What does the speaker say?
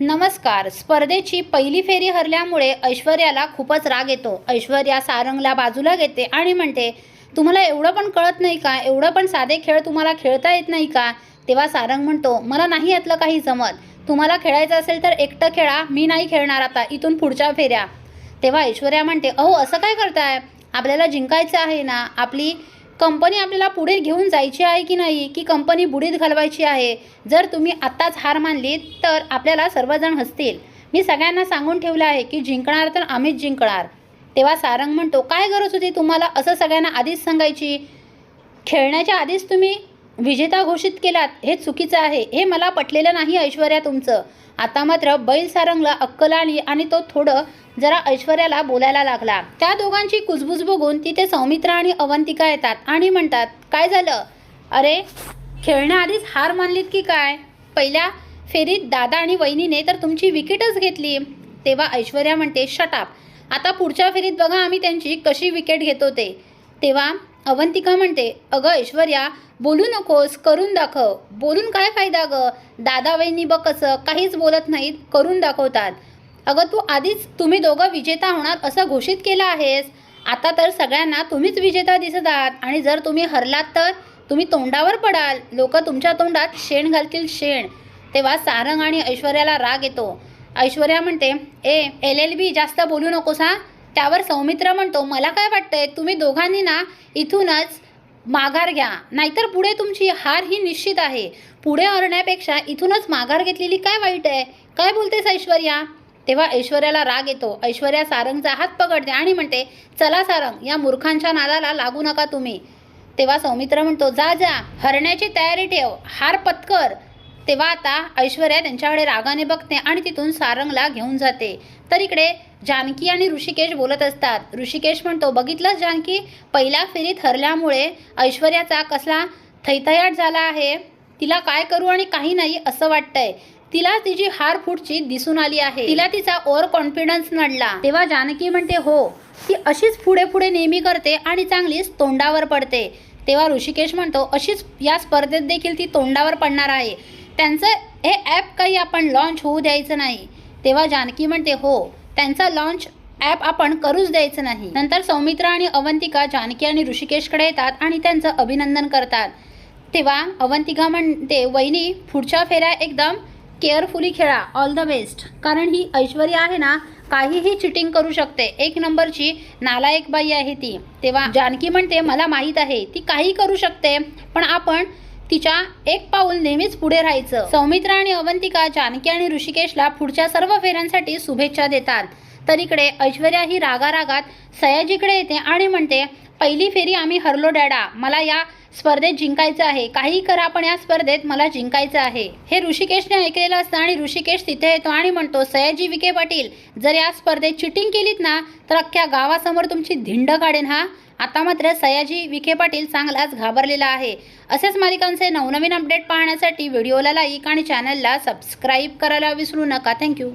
नमस्कार. स्पर्धेची पहिली फेरी हरल्यामुळे ऐश्वर्याला खूपच राग येतो. ऐश्वर्या सारंगला बाजूला घेते आणि म्हणते तुम्हाला एवढं पण कळत नाही का? एवढं पण साधे खेळ तुम्हाला खेळता येत नाही का? तेव्हा सारंग म्हणतो मला नाही यातलं काही जमत. तुम्हाला खेळायचं असेल तर एकटं खेळा. मी नाही खेळणार आता. इथून पुढच्या फेऱ्या. तेव्हा ऐश्वर्या म्हणते अहो असं काय करताय? आपल्याला जिंकायचं आहे ना. आपली कंपनी आपल्याला पुढे घेऊन जायची आहे की नाही की कंपनी बुडीत घालवायची आहे? जर तुम्ही आत्ताच हार मानली तर आपल्याला सर्वजण हसतील. मी सगळ्यांना सांगून ठेवलं आहे की जिंकणार तर आम्हीच जिंकणार. तेव्हा सारंग म्हणतो काय गरज होती तुम्हाला असं सगळ्यांना आधीच सांगायची? खेळण्याच्या आधीच तुम्ही विजेता घोषित केलात हे चुकीचं आहे. हे मला पटलेलं नाही ऐश्वर्या तुमचं. आता मात्र बैल सारंगला अक्कल आली आणि तो थोडं जरा ऐश्वर्याला बोलायला लागला. त्या दोघांची कुजबुज बघून तिथे सौमित्रा आणि अवंतिका येतात आणि म्हणतात काय झालं? अरे खेळण्याआधीच हार मानलीत की काय? पहिल्या फेरीत दादा आणि वहिनीने तर तुमची विकेटच घेतली. तेव्हा ऐश्वर्या म्हणते शटाप आता पुढच्या फेरीत बघा आम्ही त्यांची कशी विकेट घेतो ते तेव्हा अवंतिका म्हणते अगं ऐश्वर्या बोलू नकोस करून दाखव. बोलून काय फायदा गं? दादा वहिनी बघ कसं काहीच बोलत नाहीत करून दाखवतात. अगं तू आधीच तुम्ही दोघं विजेता होणार असं घोषित केलं आहेस. आता तर सगळ्यांना तुम्हीच विजेता दिसत आहात. आणि जर तुम्ही हरलात तर तुम्ही तोंडावर पडाल. लोक तुमच्या तोंडात शेण घालतील शेण. तेव्हा सारंग आणि ऐश्वर्याला राग येतो. ऐश्वर्या म्हणते ए एल एल बी जास्त बोलू नकोस हा. त्यावर सौमित्र म्हणतो मला काय वाटतंय तुम्ही दोघांनी ना इथूनच माघार घ्या. नाहीतर पुढे तुमची हार ही निश्चित आहे. पुढे हरण्यापेक्षा इथूनच माघार घेतलेली काय वाईट आहे? काय बोलतेस ऐश्वर्या? तेव्हा ऐश्वर्याला राग येतो. ऐश्वर्या सारंगचा हात पकडते आणि म्हणते चला सारंग या मूर्खांच्या नादाला लागू नका तुम्ही. तेव्हा सौमित्र म्हणतो जा जा हरण्याची तयारी ठेव हार पत्कर. तेव्हा आता ऐश्वर्या त्यांच्याकडे रागाने बघते आणि तिथून सारंगला घेऊन जाते. तर इकडे जानकी आणि ऋषिकेश बोलत असतात. ऋषिकेश म्हणतो बघितलंच जानकी? पहिल्या फेरीत हरल्यामुळे ऐश्वर्याचा कसला थैथयाट झाला आहे? तिला काय करू आणि काही नाही असं वाटतंय. तिला तिची हार फुटची दिसून आली आहे. तिला तिचा ओव्हर कॉन्फिडन्स नडला. तेव्हा जानकी म्हणते हो. ती अशीच पुढे पुढे नेहमी करते आणि चांगलीच तोंडावर पडते. तेव्हा ऋषिकेश म्हणतो अशीच या स्पर्धेत देखील ती तोंडावर पडणार आहे. त्यांचं हे ॲप काही आपण लॉन्च होऊ द्यायचं नाही. तेव्हा जानकी म्हणते हो. त्यांचा लॉन्च ॲप आपण करूच द्यायचं नाही. नंतर सौमित्रा आणि अवंतिका जानकी आणि ऋषिकेशकडे येतात आणि त्यांचं अभिनंदन करतात. तेव्हा अवंतिका म्हणते वहिनी पुढच्या फेऱ्या एकदम केअरफुली खेळा. ऑल द बेस्ट कारण ही ऐश्वर्या आहे ना काहीही चिटिंग करू शकते. एक नंबरची नालायक बाई आहे ती. तेव्हा जानकी म्हणते मला माहीत आहे ती काही करू शकते पण आपण तिच्या एक पाऊल नेहमीच पुढे राहायचं. सौमित्रा आणि अवंतिका जानकी आणि ऋषिकेशला पुढच्या सर्व फेऱ्यांसाठी शुभेच्छा देतात. तर इकडे ऐश्वर्या ही रागारागात सयाजीकडे येते आणि म्हणते पहिली फेरी आम्ही हरलो डॅडा. मला या स्पर्धेत जिंकायचं आहे. काही करा पण या स्पर्धेत मला जिंकायचं आहे. हे ऋषिकेशने ऐकलेलं असतं आणि ऋषिकेश तिथे येतो आणि म्हणतो सयाजी विखे पाटील जर या स्पर्धेत चिटिंग केलीत ना तर अख्ख्या गावासमोर तुमची धिंड काढेन हा? आता मात्र सयाजी विखे पाटील चांगलाच घाबरलेला आहे. असेच मालिकांचे नवनवीन अपडेट पाहण्यासाठी व्हिडिओला लाईक आणि चॅनलला सबस्क्राईब करायला विसरू नका. थँक्यू.